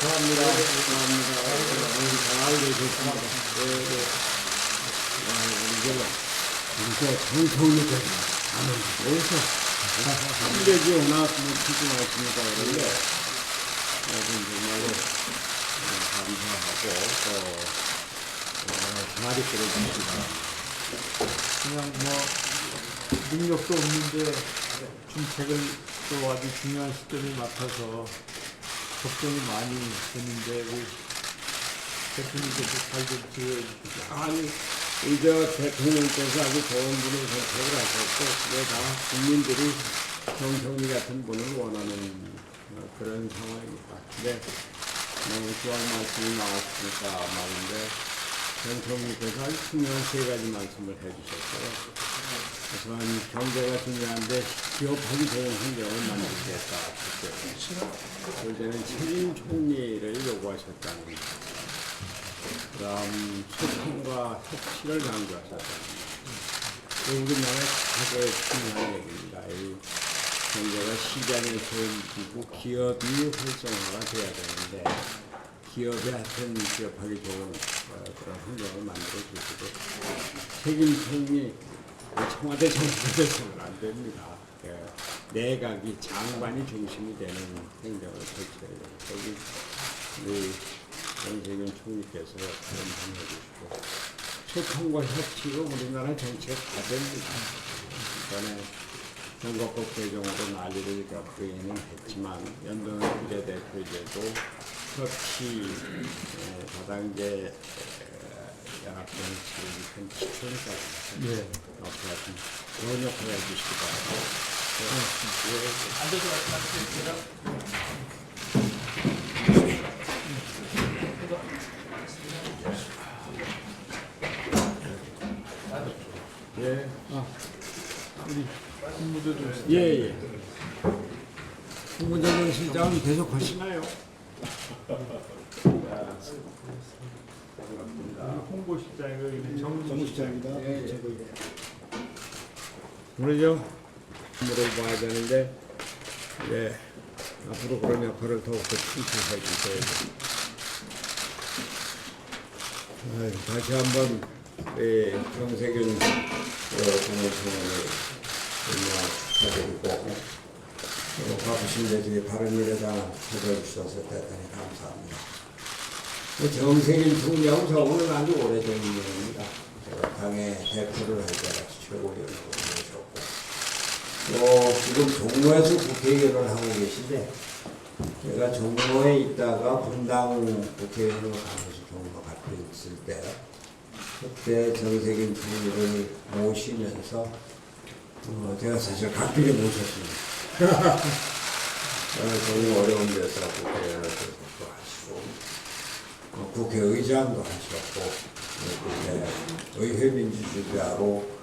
감사합니다. 감사합니다. 오늘 잘 되셨습니다. 네, 네. 아, 이제 이제 정성이 되고 나는 어디서 한대지 나왔으면 듣지 않습니까? 그런데 하여튼 정말로 어, 감사하고 또 어, 많이 끌어주시다. 그냥 뭐 능력도 없는데 중책을 또 아주 중요한 시점에 맡아서 걱정이 많이 되는데 대표님께서 잘좀 지어주시죠. 아니, 이제 대통령께서 아주 좋은 분을 선택을 하셨고, 그게 다 국민들이 정성리 같은 분을 원하는 어, 그런 상황입니다. 근데 너무 좋은 말씀이 나왔으니까 말인데, 정성리께서 아주 중요한 세 가지 말씀을 해주셨어요. 우선 경제가 중요한데 기업하기 좋은 환경을 만들겠다. 첫째로. 둘째는 책임 총리를 요구하셨다는 겁니다. 그 다음 소통과 협치를 강조하셨다. 우리나라의 가장 중요한 얘기입니다. 이 경제가 시장에서 움직이고 기업이 활성화가 돼야 되는데 기업이 하여튼 기업하기 좋은 어, 그런 환경을 만들어 주시고 책임 총리 청와대 정부가 돼서는 안 됩니다. 예, 내각이 장관이 중심이 되는 행정을 펼쳐야 돼요. 거기 우리 정세균 총리께서 연장해 주시고 소통과 협치가 우리나라 정책 과제입니다. 이번에 선거법 개정으로 난리를 겪기는 했지만 연동 비례대표제도 협치 에, 다단계 연합정치를 한 기초니까요. 네. 앞으로 좀 그런 역할을 해주시기 바랍니다. 예. 아, 우리 좀 예, 예. 실장은 계속 하시나요? 홍보실장이고 여기는 정무실장. 예, 그러죠. 업무를 봐야 되는데, 예, 앞으로 그런 역할을 더욱더 충실해 주셔야죠. 아유, 다시 한번, 예, 정세균 국무총리를 축하드리고, 데에 바른미래당 찾아주셔서 대단히 감사합니다. 그 정세균 총리하고 저는 아주 오래된 인연입니다. 제가 당의 대표를 할 때가 최고위원으로 모셨고, 또 지금 종로에서 국회의원을 하고 계신데, 제가 종로에 있다가 분당 국회의원으로 가면서 종로 갖고 있을 때, 그때 정세균 총리를 모시면서, 어, 제가 사실 각별히 모셨습니다. 어, 정말 어려운 데서 국회의원을 계속 하시고, 어, 국회의장도 하셨고 그때 의회 민주주의자로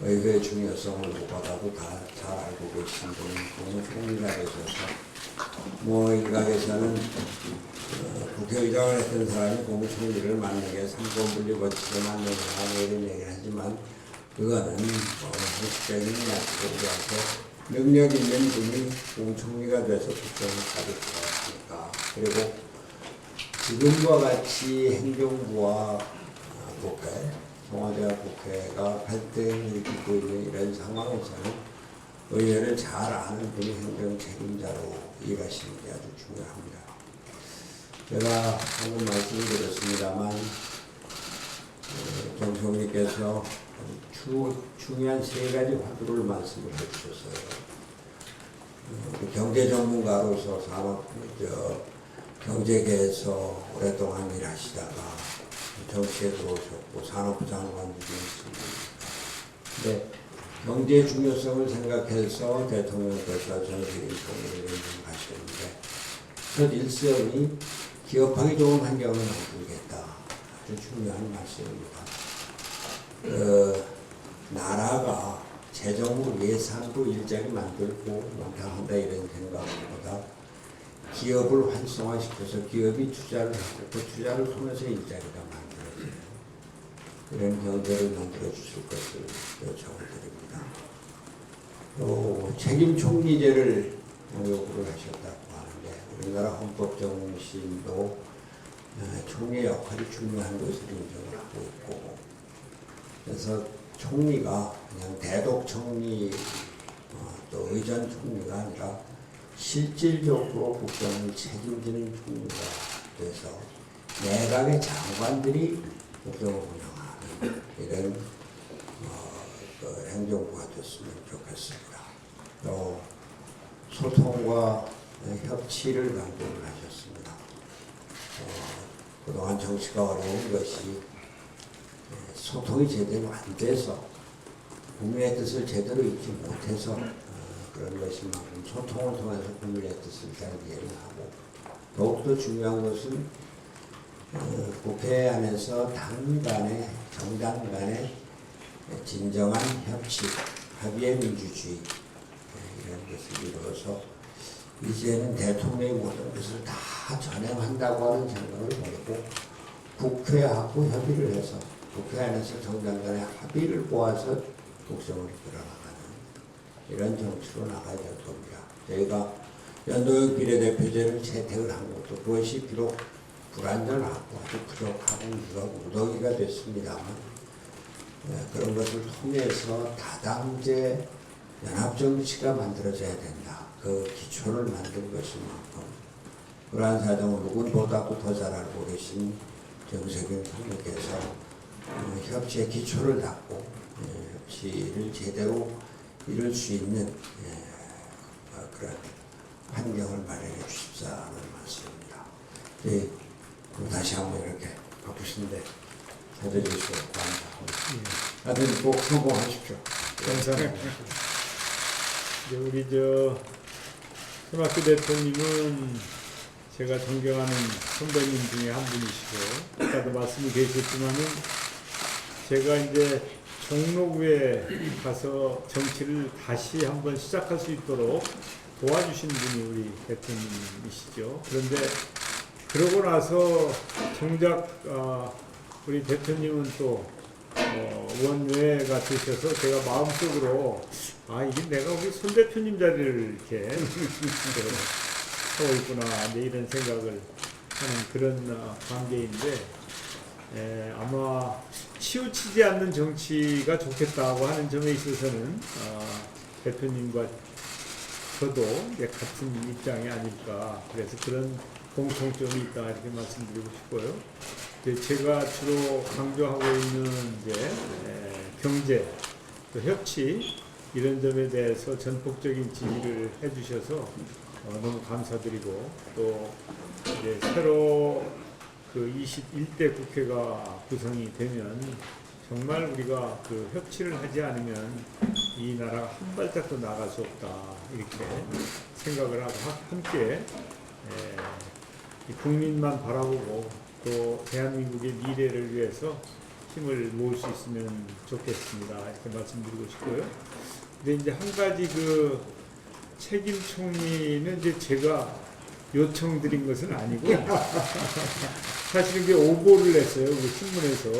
의회의 중요성을 무엇보다도 다잘 알고 계신 분이 총리가 되셔서 뭐 일각에서는 어, 국회의장을 했던 사람이 공총리를 맡는 게 삼권분리 원칙에 맞는 거 이런 얘기를 하지만 그거는 어, 형식적인 약속이라서 능력 있는 분이 공총리가 돼서 국정을 받을 것 같으니까 그리고 지금과 같이 행정부와 어, 국회, 청와대와 국회가 갈등을 일으키고 있는 이런 상황에서는 의회를 잘 아는 분이 행정 책임자로 일하시는 게 아주 중요합니다. 제가 방금 말씀드렸습니다만 어, 정총리께서 주, 중요한 세 가지 화두를 말씀을 해주셨어요. 어, 경제 전문가로서 산업, 저, 경제계에서 오랫동안 일하시다가 정치에 들어오셨고 산업부 장관도 있습니다. 근데 경제 중요성을 생각해서 대통령께서 전 세계 총리를 임명하셨는데 첫 일성이 기업하기 좋은 환경을 만들겠다. 아주 중요한 말씀입니다. 어, 나라가 재정부 예산도 일자리 만들고 만들한다 이런 생각보다 기업을 활성화시켜서 기업이 투자를 하고 그 투자를 통해서 일자리가 만들어져요. 그런 경제를 만들어 주실 것을 요청을 드립니다. 또 책임 총리제를 요구를 하셨다고 하는데 우리나라 헌법 정신도 어, 총리의 역할이 중요한 것을 인정을 하고 있고 그래서 총리가 그냥 대독 총리 어, 또 의전 총리가 아니라 실질적으로 국정을 책임지는 총리가 돼서 내각의 장관들이 국정을 운영하는 이런 어, 그 행정부가 됐으면 좋겠습니다. 또 소통과 협치를 강조를 하셨습니다. 어, 그동안 정치가 어려운 것이 예, 소통이 제대로 안 돼서 국민의 뜻을 제대로 읽지 못해서 어, 그런 것인 만큼 소통을 통해서 국민의 뜻을 잘 이해를 하고 더욱더 중요한 것은 어, 국회 안에서 당 간의 정당 간의 진정한 협치, 합의의 민주주의 예, 이런 것을 이루어서 이제는 대통령이 모든 것을 다 전행한다고 하는 생각을 버리고 국회하고 협의를 해서 국회 안에서 정당 간의 합의를 보아서 국정을 이끌어나가는 이런 정치로 나가야 될 겁니다. 저희가 연도형 비례대표제를 채택을 한 것도 그것이 비록 불안전하고 아주 부족하고 무더- 무더기가 됐습니다만 예, 그런 것을 통해서 다당제 연합정치가 만들어져야 된다. 그 기초를 만든 것인 만큼 그러한 사정을 누군보다도 더 잘 알고 계신 정세균 총리께서 어, 협치의 기초를 닦고 예, 협치를 제대로 이룰 수 있는 예, 어, 그런 환경을 마련해 주십사는 말씀입니다. 예, 그럼 다시 한번 이렇게 바쁘신데 해드리시고 감사합니다. 하여튼 꼭 성공하십시오. 감사합니다. 우리 저 손학규 대표님은 제가 존경하는 선배님 중에 한 분이시고 아까도 말씀이 계셨지만은 제가 이제 종로구에 가서 정치를 다시 한번 시작할 수 있도록 도와주신 분이 우리 대표님이시죠. 그런데 그러고 나서 정작 아, 우리 대표님은 또 어, 원외가 되셔서 제가 마음속으로 아 이게 내가 우리 손 대표님 자리를 이렇게 하고 있구나 이제 이런 생각을 하는 그런 어, 관계인데 에, 아마 치우치지 않는 정치가 좋겠다고 하는 점에 있어서는 어, 대표님과 저도 같은 입장이 아닐까 그래서 그런 공통점이 있다 이렇게 말씀드리고 싶고요. 제가 주로 강조하고 있는 이제 에, 경제, 또 협치 이런 점에 대해서 전폭적인 지지를 해주셔서 어, 너무 감사드리고 또 새로 그 21대 국회가 구성이 되면 정말 우리가 그 협치를 하지 않으면 이 나라가 한 발짝도 나갈 수 없다 이렇게 생각을 하고 하- 함께 에, 이 국민만 바라보고 또 대한민국의 미래를 위해서 힘을 모을 수 있으면 좋겠습니다. 이렇게 말씀드리고 싶고요. 근데 이제 한 가지 그 책임 총리는 이제 제가 요청드린 것은 아니고 사실 이게 오보를 했어요. 그 신문에서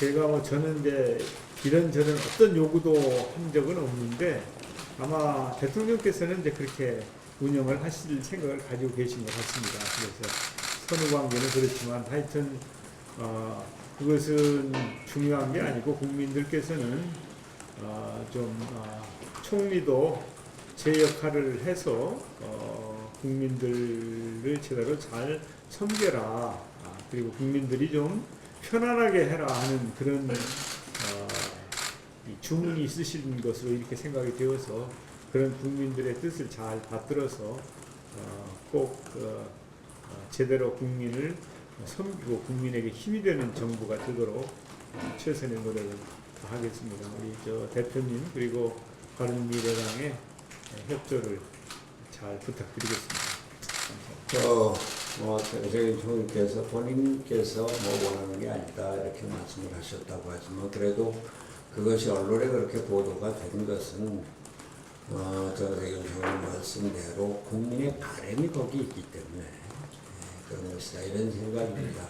제가 뭐 저는 이제 이런저런 어떤 요구도 한 적은 없는데 아마 대통령께서는 이제 그렇게 운영을 하실 생각을 가지고 계신 것 같습니다. 그래서 선후 관계는 그렇지만 하여튼 어, 그것은 중요한 게 아니고 국민들께서는 어, 좀 어, 총리도 제 역할을 해서 어, 국민들을 제대로 잘 섬겨라 아, 그리고 국민들이 좀 편안하게 해라 하는 그런 어, 이 주문이 있으신 것으로 이렇게 생각이 되어서 그런 국민들의 뜻을 잘 받들어서 어, 꼭 어, 어, 제대로 국민을 섬기고 국민에게 힘이 되는 정부가 되도록 어, 최선의 노력을 다하겠습니다. 우리 저 대표님 그리고 바른미래당의 협조를 잘 부탁드리겠습니다. 감사합니다. 저 뭐 정세균 총리께서 본인께서 뭐 원하는 게 아니다 이렇게 말씀을 하셨다고 하지만 그래도 그것이 언론에 그렇게 보도가 된 것은 어, 정세균 총리 말씀대로 국민의 바람이 거기 있기 때문에 예, 그런 것이다 이런 생각입니다.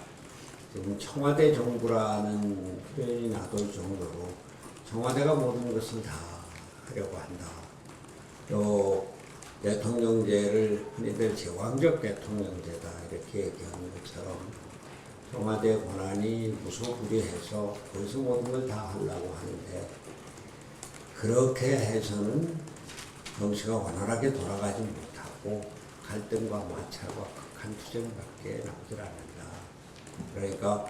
지금 청와대 정부라는 표현이 나돌 정도로 청와대가 모든 것을 다 하려고 한다. 또 대통령제를 흔히들 제왕적 대통령제다 이렇게 얘기하는 것처럼 청와대 권한이 무소불위해서 거기서 모든 걸 다 하려고 하는데 그렇게 해서는 정치가 원활하게 돌아가지 못하고 갈등과 마찰과 극한 투쟁밖에 나오질 않는다. 그러니까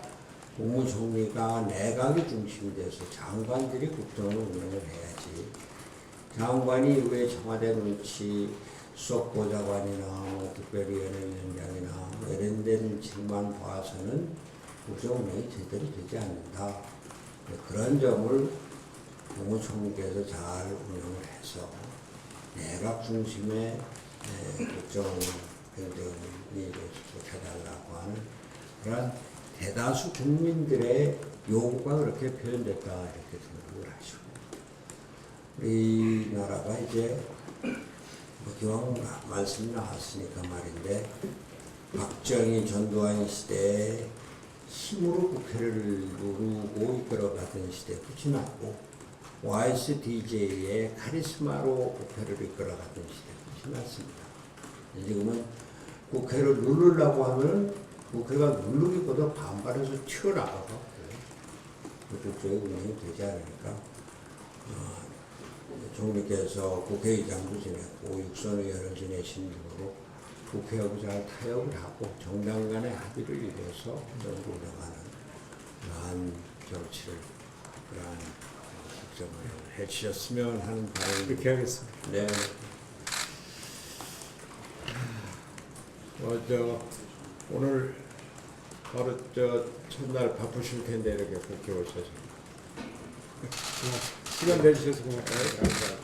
국무총리가 내각이 중심이 돼서 장관들이 국정을 운영을 해야지. 장관이 왜 청와대 눈치 수석보좌관이나 뭐 특별위원회위원장이나 뭐 이런 데는 칠만 봐서는 국정 운영이 제대로 되지 않는다. 그런 점을 국무총리께서 잘 운영을 해서 내각 중심의 에, 국정 행정이 해달라고 하는 그런 대다수 국민들의 요구가 그렇게 표현됐다 이렇게 생각을 하시고 우리나라가 이제 뭐 기왕 마- 말씀이 나왔으니까 말인데 박정희 전두환 시대에 힘으로 국회를 누르고 이끌어가던 시대 끝이 났고 YSDJ의 카리스마로 국회를 이끌어가던 시대 끝이 났습니다. 지금은 국회를 누르려고 하면 국회가 누르기보다 반발해서 튀어나가고 그쪽에 운영이 되지 않으니까 어, 총리께서 국회의장도 지냈고 육선 의원을 지내신 분으로 국회하고 잘 타협을 하고 정당 간의 합의를 이뤄서 정부 운영하는 그러한 정치를 그러한 국정을 해주셨으면 하는 바람이 그렇게 하겠습니다. 네. 어, 저 오늘 바로 저 첫날 바쁘실 텐데 이렇게 국회 오셔서 시간 내주셔서 고맙습니다.